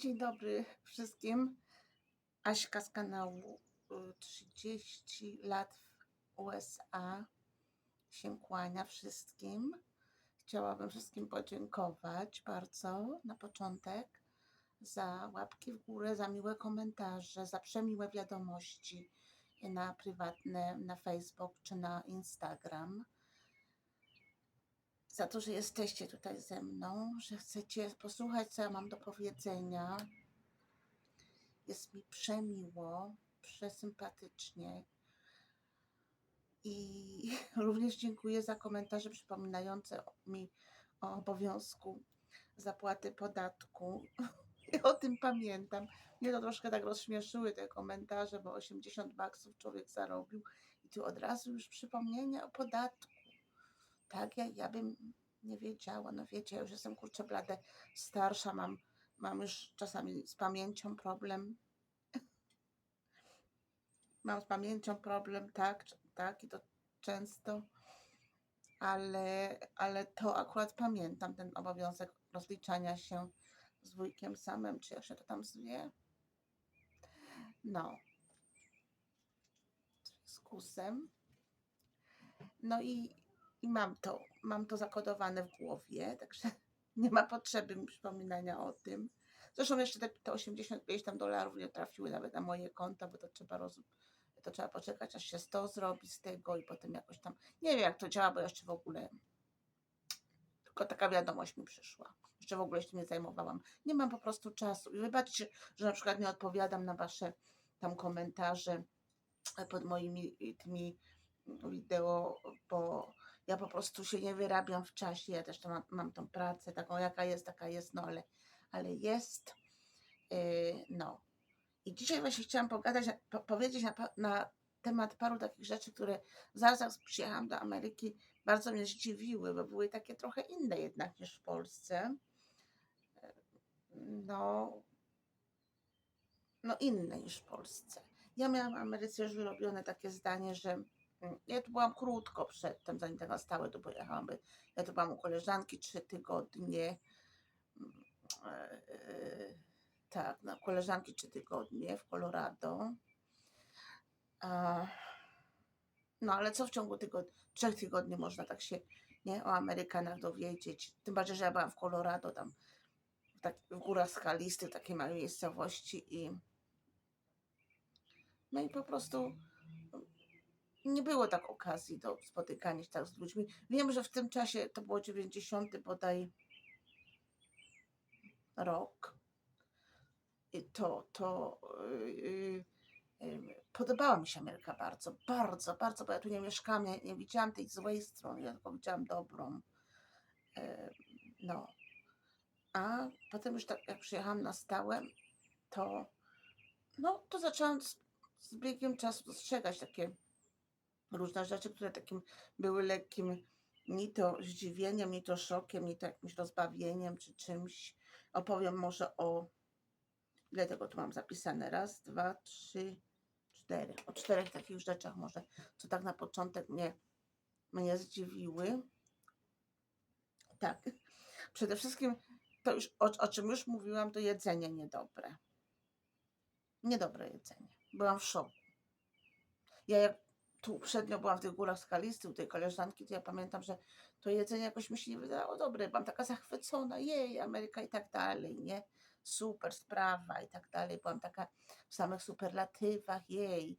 Dzień dobry wszystkim. Aśka z kanału y, 30 lat w USA się kłania wszystkim. Chciałabym wszystkim podziękować bardzo na początek za łapki w górę, za miłe komentarze, za przemiłe wiadomości na prywatne, na Facebook czy na Instagram. Za to, że jesteście tutaj ze mną, że chcecie posłuchać, co ja mam do powiedzenia. Jest mi przemiło, przesympatycznie. I również dziękuję za komentarze przypominające mi o obowiązku zapłaty podatku. I o tym pamiętam. Mnie to troszkę tak rozśmieszyły te komentarze, bo 80 baksów człowiek zarobił i tu od razu już przypomnienie o podatku. Tak, ja, ja bym nie wiedziała. No wiecie, ja już jestem kurczę blade starsza, mam, mam już czasami z pamięcią problem. Mam z pamięcią problem, tak, tak, i to często, ale, ale to akurat pamiętam, ten obowiązek rozliczania się z wujkiem samym, czy jak się to tam zwie. No, z kusem. No i, i mam to, mam to zakodowane w głowie, także nie ma potrzeby mi przypominania o tym. Zresztą jeszcze te, te 85 tam dolarów nie trafiły nawet na moje konta, bo to trzeba roz, to trzeba poczekać, aż się 100 zrobi z tego i potem jakoś tam, nie wiem jak to działa, bo jeszcze w ogóle, tylko taka wiadomość mi przyszła. Jeszcze w ogóle się nie zajmowałam. Nie mam po prostu czasu. I wybaczcie, że na przykład nie odpowiadam na wasze tam komentarze pod moimi tymi wideo, bo ja po prostu się nie wyrabiam w czasie. Ja też mam, mam tą pracę taką, jaka jest, taka jest, no ale, ale jest. Yy, no. I dzisiaj właśnie chciałam pogadać, po, powiedzieć na, na temat paru takich rzeczy, które zaraz jak przyjechałam do Ameryki, bardzo mnie zdziwiły, bo były takie trochę inne jednak niż w Polsce. No, no inne niż w Polsce. Ja miałam w Ameryce już wyrobione takie zdanie, że ja tu byłam krótko przedtem, zanim tak na stałe tu pojechałam. Ja tu byłam u koleżanki trzy tygodnie. Mm, e, e, Tak, na koleżanki trzy tygodnie w Colorado. No ale co w ciągu tygodni, trzech tygodni można tak się nie, o Amerykanach dowiedzieć. Tym bardziej, że ja byłam w Colorado, tam w, tak, w górach skalistych, takiej małej miejscowości i no i po prostu nie było tak okazji do spotykania się tak z ludźmi. Wiem, że w tym czasie to było 90 bodaj rok. I to, to yy, yy, podobała mi się Ameryka bardzo, bardzo, bardzo, bo ja tu nie mieszkałam, nie, nie widziałam tej złej strony, ja tylko widziałam dobrą. Yy, no. A potem już tak jak przyjechałam na stałe, to no to zaczęłam z, z biegiem czasu dostrzegać takie różne rzeczy, które takim były lekkim ni to zdziwieniem, ni to szokiem, ni to jakimś rozbawieniem czy czymś. Opowiem może o ile tego tu mam zapisane? Raz, dwa, trzy, cztery. O czterech takich rzeczach może, co tak na początek mnie, mnie zdziwiły. Tak. Przede wszystkim to już, o, o czym już mówiłam, to jedzenie niedobre. Niedobre jedzenie. Byłam w szoku. Ja jak tu uprzednio byłam w tych górach skalistych, u tej koleżanki, to ja pamiętam, że to jedzenie jakoś mi się nie wydawało dobre. Byłam taka zachwycona, jej, Ameryka i tak dalej, nie? Super sprawa i tak dalej. Byłam taka w samych superlatywach, jej.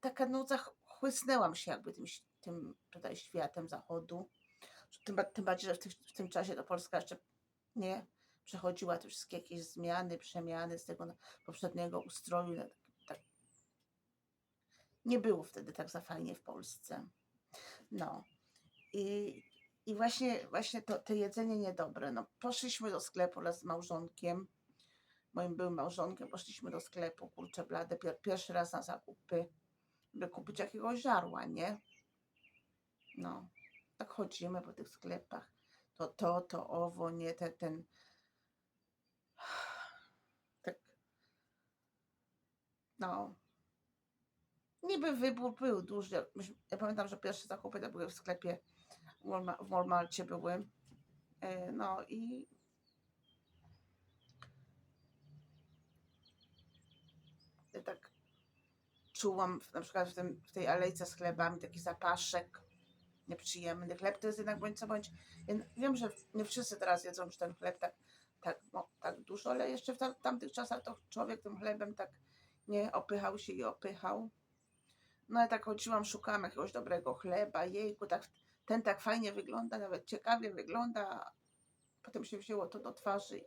Taka, no, zachłysnęłam się jakby tym, tym tutaj światem zachodu. Tym, tym bardziej, że w, w tym czasie to Polska jeszcze nie przechodziła te wszystkie jakieś zmiany, przemiany z tego poprzedniego ustroju. Nie było wtedy tak za fajnie w Polsce. No. I, i właśnie, właśnie to, to jedzenie niedobre. No, poszliśmy do sklepu raz z małżonkiem, moim byłym małżonkiem, poszliśmy do sklepu, kurczę blade, pier, pierwszy raz na zakupy, by kupić jakiegoś żarła, nie? No, tak chodzimy po tych sklepach. To to, to owo, nie, te, ten... Tak, no, Niby wybór był duży. Ja pamiętam, że pierwsze zakupy to były w sklepie w Walma- w Walmarcie były. E, No i tak czułam na przykład w, tym, w tej alejce z chlebami taki zapaszek nieprzyjemny. Chleb to jest jednak bądź co bądź. Ja wiem, że nie wszyscy teraz jedzą już ten chleb tak, tak, no, tak dużo, ale jeszcze w tamtych czasach to człowiek tym chlebem tak nie opychał się i opychał. No ja tak chodziłam, szukałam jakiegoś dobrego chleba, jejku, tak, ten tak fajnie wygląda, nawet ciekawie wygląda. Potem się wzięło to do twarzy.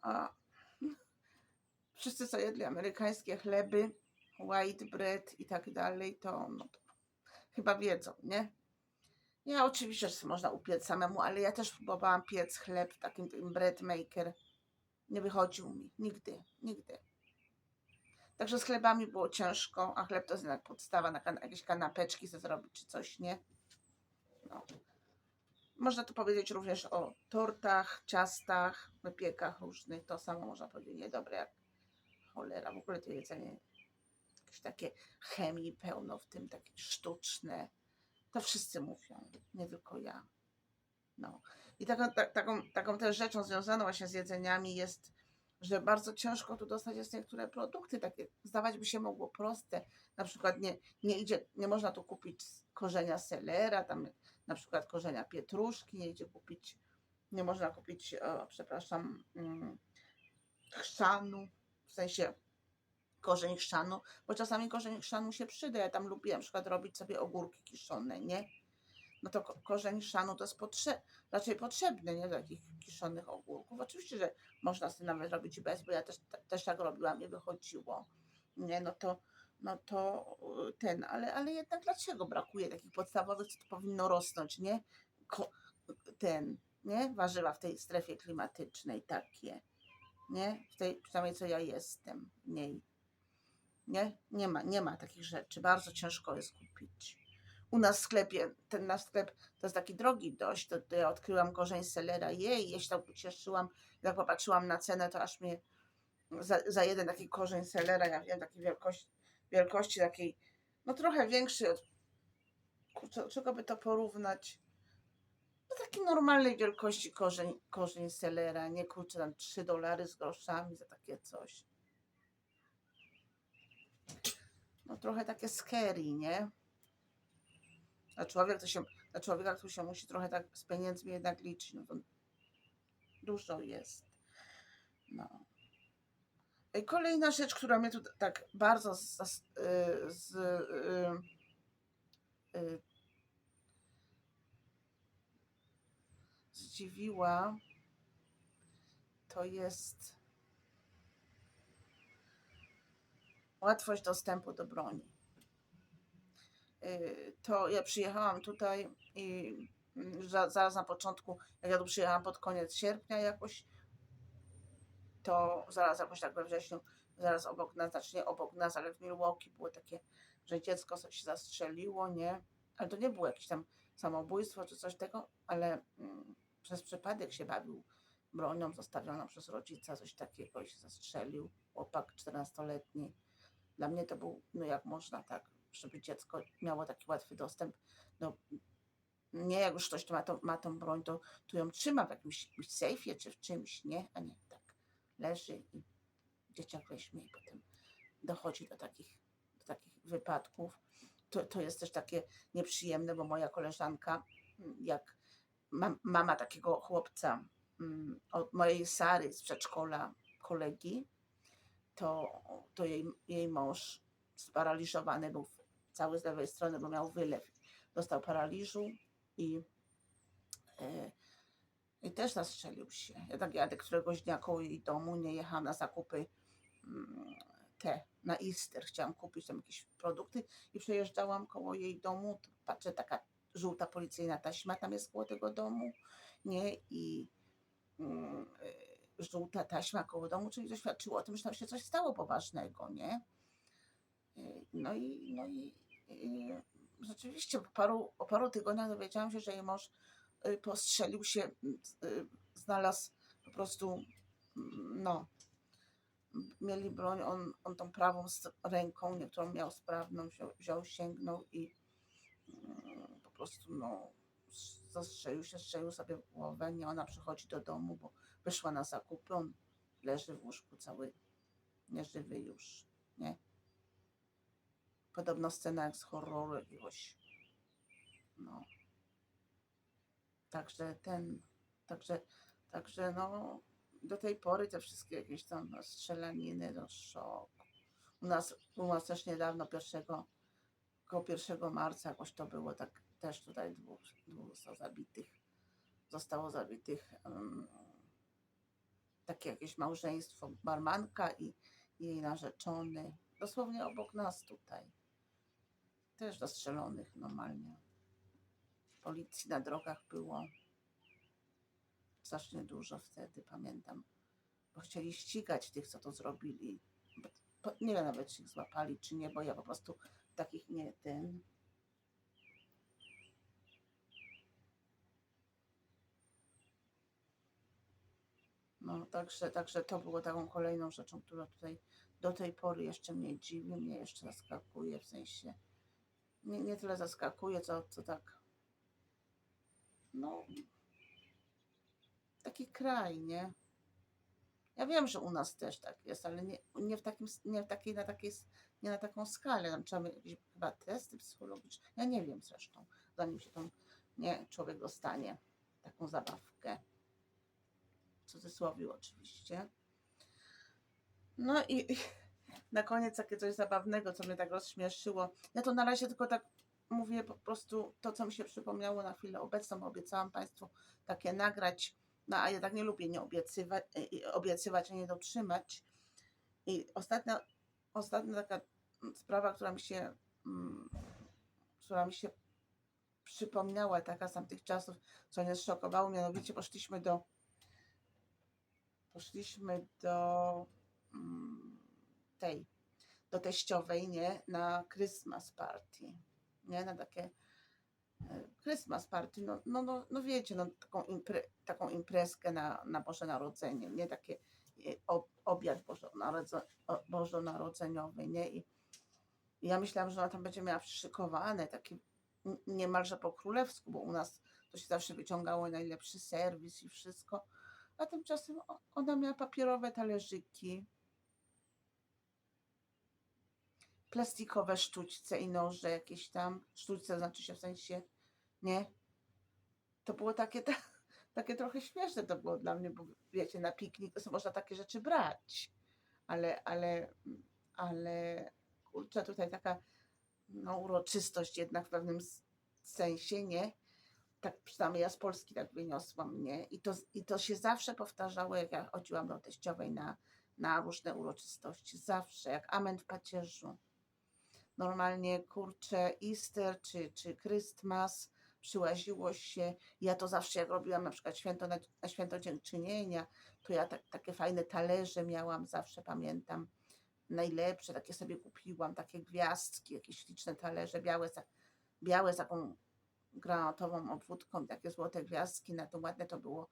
A wszyscy, co jedli amerykańskie chleby, white bread i tak dalej, to, no, to chyba wiedzą, nie? Ja oczywiście, że można upiec samemu, ale ja też próbowałam piec chleb w takim tym bread maker. Nie wychodził mi. Nigdy, nigdy. Także z chlebami było ciężko, a chleb to jest jednak podstawa na kan- jakieś kanapeczki sobie zrobić czy coś, nie? No. Można tu powiedzieć również o tortach, ciastach, wypiekach różnych. To samo można powiedzieć. Niedobre jak cholera. W ogóle to jedzenie jakieś takie chemii pełno w tym, takie sztuczne. To wszyscy mówią, nie tylko ja. No. I taką, ta, taką, taką też rzeczą związaną właśnie z jedzeniami jest, że bardzo ciężko tu dostać jest niektóre produkty, takie zdawać by się mogło proste. Na przykład nie, nie idzie, nie można tu kupić korzenia selera, tam na przykład korzenia pietruszki, nie idzie kupić, nie można kupić, o, przepraszam, mm, chrzanu, w sensie korzeń chrzanu, bo czasami korzeń chrzanu się przyda. Ja tam lubię na przykład robić sobie ogórki kiszone, nie? No to ko- korzeń chrzanu to jest potrze- raczej potrzebny, nie? Do takich kiszonych ogórków. Oczywiście, że można sobie nawet robić bez, bo ja też, też tak robiłam i wychodziło. Nie, no to, no to y, ten, ale, ale jednak dlaczego brakuje takich podstawowych, co to powinno rosnąć, nie? Ko- ten, nie? Warzywa w tej strefie klimatycznej takie, nie? W tej, przynajmniej co ja jestem. Nie? Nie ma, nie ma takich rzeczy. Bardzo ciężko jest kupić. U nas w sklepie, ten nasz sklep to jest taki drogi dość, to, to ja odkryłam korzeń selera. Jej, ja się tak ucieszyłam. Jak popatrzyłam na cenę, to aż mnie za, za jeden taki korzeń selera, ja wiem, takiej wielkości, wielkości takiej, no trochę większy od, kurczę, czego by to porównać? No takiej normalnej wielkości korzeń, korzeń selera, nie kurczę, tam 3 dolary z groszami za takie coś. no trochę takie scary, nie? A człowiek to się, dla człowieka, który się musi trochę tak z pieniędzmi jednak liczyć, no to dużo jest. No. Kolejna rzecz, która mnie tu tak bardzo z, z, z, y, y, zdziwiła, to jest łatwość dostępu do broni. Y, To ja przyjechałam tutaj i mm, za- zaraz na początku, jak ja tu przyjechałam pod koniec sierpnia jakoś, to zaraz jakoś tak we wrześniu, zaraz obok nas, znaczy nie obok nas, ale w Milwaukee było takie, że dziecko się zastrzeliło, nie? Ale to nie było jakieś tam samobójstwo czy coś tego, ale mm, przez przypadek się bawił bronią zostawioną przez rodzica, coś takiego i się zastrzelił, chłopak 14-letni. Dla mnie to był, no jak można tak, żeby dziecko miało taki łatwy dostęp, no nie jak już ktoś ma, to, ma tą broń, to tu ją trzyma w jakimś, sejfie czy w czymś, nie? A nie, tak leży i dzieciak weźmie i potem dochodzi do takich, do takich wypadków. To, to jest też takie nieprzyjemne, bo moja koleżanka, mm, jak mam, mama takiego chłopca mm, od mojej Sary z przedszkola, kolegi, to, to jej, jej mąż sparaliżowany był cały z lewej strony, bo miał wylew. Dostał paraliżu i, e, i też zastrzelił się. Ja tak jadę któregoś dnia koło jej domu, nie jechałam na zakupy mm, te, na Easter. Chciałam kupić tam jakieś produkty i przejeżdżałam koło jej domu. Patrzę, taka żółta policyjna taśma tam jest koło tego domu, nie? I mm, e, żółta taśma koło domu, czyli to świadczyło o tym, że tam się coś stało poważnego, nie? Y, No i, no i, i rzeczywiście po paru, po paru tygodniach dowiedziałam się, że jej mąż y, postrzelił się, y, znalazł po prostu, mm, no, mieli broń, on, on tą prawą ręką, nie, którą miał sprawną, wziął, sięgnął i mm, po prostu, no, zastrzelił się, strzelił sobie w głowę, nie, ona przychodzi do domu, bo wyszła na zakupy, on leży w łóżku cały nieżywy już, nie? Podobno scena jak z horroru jakiegoś. No. Także ten, także, także no, do tej pory te wszystkie jakieś tam strzelaniny, no szok. U nas, u nas też niedawno, pierwszego, około 1 marca jakoś to było, tak też tutaj dwóch, dwóch zostało zabitych, zostało zabitych um, takie jakieś małżeństwo, barmanka i jej narzeczony, dosłownie obok nas tutaj. Też zastrzelonych normalnie. Policji na drogach było strasznie dużo wtedy, pamiętam. Bo chcieli ścigać tych, co to zrobili. Nie wiem nawet, czy ich złapali, czy nie, bo ja po prostu takich nie ten. No, także, także to było taką kolejną rzeczą, która tutaj do tej pory jeszcze mnie dziwi, mnie jeszcze zaskakuje, w sensie nie, nie tyle zaskakuje, co, co tak no taki kraj, nie? Ja wiem, że u nas też tak jest, ale nie, nie w takim, nie w takiej, na takiej, nie na taką skalę. Tam trzeba jakieś chyba testy psychologiczne. Ja nie wiem zresztą, zanim się tam nie człowiek dostanie taką zabawkę. W cudzysłowie oczywiście. No i na koniec takie coś zabawnego, co mnie tak rozśmieszyło. Ja to na razie tylko tak mówię po prostu to, co mi się przypomniało na chwilę obecną. Obiecałam Państwu takie nagrać, no a ja tak nie lubię nie obiecywać, obiecywać a nie dotrzymać. I ostatnia, ostatnia taka sprawa, która mi się, mm, która mi się przypomniała, taka z tamtych czasów, co mnie zszokowało, mianowicie poszliśmy do poszliśmy do mm, tej, do teściowej, nie, na Christmas party, nie, na takie e, Christmas party, no, no, no, no wiecie, no, taką, impre, taką imprezkę na, na Boże Narodzenie, nie, takie e, ob, obiad bożonarodzeniowy, nie, i ja myślałam, że ona tam będzie miała przyszykowane, takie n- niemalże po królewsku, bo u nas to się zawsze wyciągało najlepszy serwis i wszystko, a tymczasem ona miała papierowe talerzyki, plastikowe sztućce i noże jakieś tam, sztućce znaczy się w sensie, nie? To było takie, ta, takie trochę śmieszne to było dla mnie, bo wiecie, na piknik można takie rzeczy brać, ale, ale, ale kurczę, tutaj taka no, uroczystość jednak w pewnym sensie, nie? Tak przynajmniej ja z Polski tak wyniosłam, nie? I to, i to się zawsze powtarzało, jak ja chodziłam do teściowej na, na różne uroczystości. Zawsze, jak amen w pacierzu. Normalnie, kurczę, Easter czy, czy Christmas, przyłaziło się. Ja to zawsze, jak robiłam na przykład święto, na, święto dziękczynienia, to ja tak, takie fajne talerze miałam, zawsze pamiętam. Najlepsze, takie sobie kupiłam, takie gwiazdki, jakieś śliczne talerze, białe, białe z taką granatową obwódką, takie złote gwiazdki, na to ładne to było,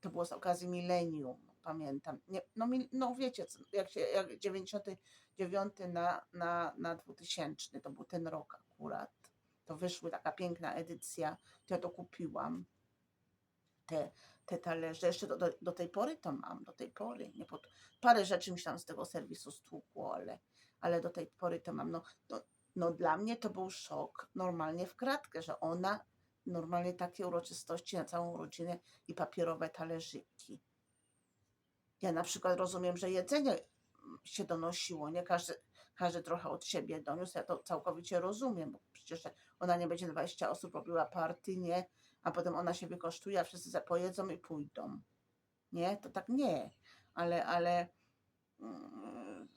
to było z okazji milenium, pamiętam. Nie, no, no wiecie, jak się, jak 99 na, na, na 2000, to był ten rok akurat, to wyszły taka piękna edycja, to ja to kupiłam, te, te talerze, jeszcze do, do, do tej pory to mam, do tej pory, nie pod, parę rzeczy mi się tam z tego serwisu stłukło, ale, ale do tej pory to mam, no, no, no dla mnie to był szok normalnie w kratkę, że ona normalnie takie uroczystości na całą rodzinę i papierowe talerzyki. Ja na przykład rozumiem, że jedzenie się donosiło, nie każdy, każdy trochę od siebie doniósł, ja to całkowicie rozumiem, bo przecież ona nie będzie 20 osób robiła party, nie, a potem ona się wykosztuje, a wszyscy pojedzą i pójdą. Nie, to tak nie, ale, ale, mm,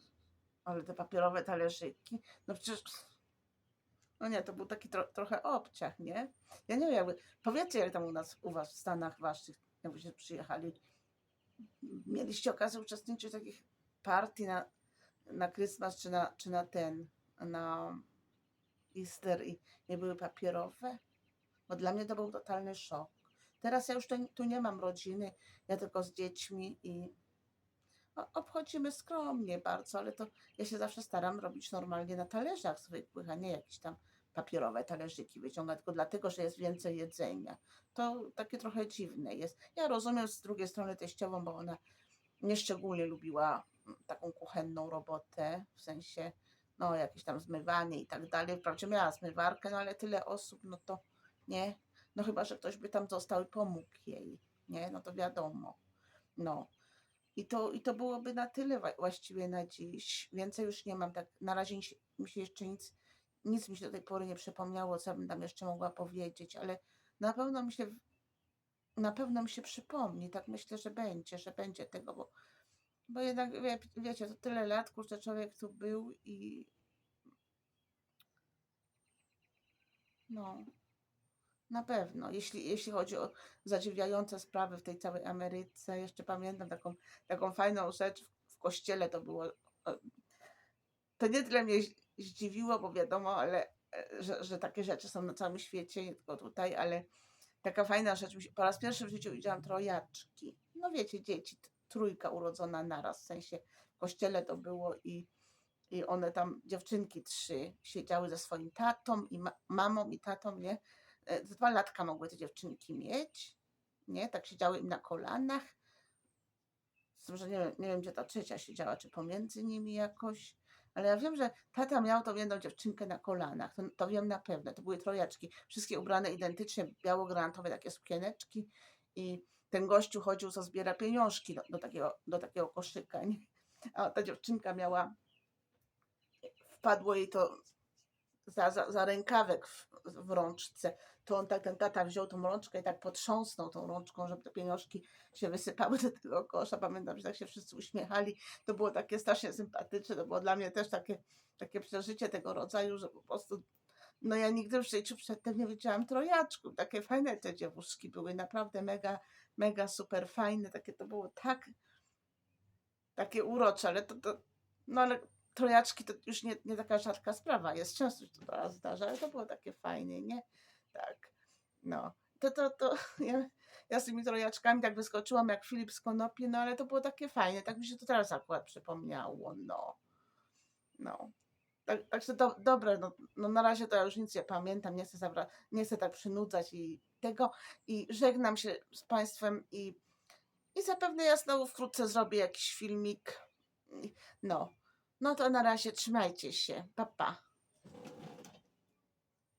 ale te papierowe talerzyki, no przecież, no nie, to był taki tro, trochę obciach, nie? Ja nie wiem, jakby, powiedzcie, jak tam u nas, u was w Stanach waszych, jakbyście przyjechali, mieliście okazję uczestniczyć w takich partii na, na Christmas, czy na, czy na ten, na Easter i nie były papierowe? Bo dla mnie to był totalny szok. Teraz ja już tu, tu nie mam rodziny, ja tylko z dziećmi i obchodzimy skromnie bardzo, ale to ja się zawsze staram robić normalnie na talerzach zwykłych, a nie jakieś tam papierowe talerzyki wyciągać, tylko dlatego, że jest więcej jedzenia. To takie trochę dziwne jest. Ja rozumiem z drugiej strony teściową, bo ona nieszczególnie lubiła mm, taką kuchenną robotę, w sensie no jakieś tam zmywanie i tak dalej. Wprawdzie miała zmywarkę, no ale tyle osób, no to nie. No chyba, że ktoś by tam został i pomógł jej, nie? No to wiadomo. No. I to, I to byłoby na tyle właściwie na dziś. Więcej już nie mam. Tak, na razie mi się jeszcze nic, nic mi się do tej pory nie przypomniało, co bym tam jeszcze mogła powiedzieć, ale na pewno mi się, na pewno mi się przypomni. Tak myślę, że będzie, że będzie tego, bo, bo jednak wie, wiecie, to tyle lat, kurczę, człowiek tu był i no, na pewno. Jeśli, jeśli chodzi o zadziwiające sprawy w tej całej Ameryce, jeszcze pamiętam taką, taką fajną rzecz w, w kościele to było. e, To nie tyle mnie zdziwiło, bo wiadomo, ale e, że, że takie rzeczy są na całym świecie, nie tylko tutaj, ale taka fajna rzecz. Po raz pierwszy w życiu widziałam trojaczki. No wiecie, dzieci, trójka urodzona naraz, w sensie w kościele to było i, i one tam, dziewczynki trzy, siedziały ze swoim tatą i ma, mamą i tatą, nie? E, Dwa latka mogły te dziewczynki mieć, nie? Tak siedziały im na kolanach. Z tym, że nie, nie wiem, gdzie ta trzecia siedziała, czy pomiędzy nimi jakoś. Ale ja wiem, że tata miał tą jedną dziewczynkę na kolanach. To, to wiem na pewno. To były trojaczki. Wszystkie ubrane identycznie, biało-granatowe takie sukieneczki. I ten gościu chodził, co zbiera pieniążki do, do, takiego, do takiego koszyka. Nie? A ta dziewczynka miała, wpadło jej to za, za, za rękawek w, w rączce, to on tak, ten tata wziął tą rączkę i tak potrząsnął tą rączką, żeby te pieniążki się wysypały do tego kosza. Pamiętam, że tak się wszyscy uśmiechali. To było takie strasznie sympatyczne. To było dla mnie też takie, takie przeżycie tego rodzaju, że po prostu no ja nigdy w życiu przedtem nie widziałam trojaczków. Takie fajne te dziewuszki były, naprawdę mega, mega super fajne. Takie to było tak, takie urocze, ale to, to no ale trojaczki to już nie, nie taka rzadka sprawa jest. Często się to teraz zdarza, ale to było takie fajne, nie? Tak. No. To, to, to ja, ja z tymi trojaczkami tak wyskoczyłam jak Filip z Konopi, no ale to było takie fajne. Tak mi się to teraz akurat przypomniało, no. No. Tak, także do, dobre, no, no na razie to ja już nic nie pamiętam, nie chcę, zabra- nie chcę tak przynudzać i tego. I żegnam się z Państwem i, i zapewne ja znowu wkrótce zrobię jakiś filmik. No, no to na razie trzymajcie się. Pa, pa.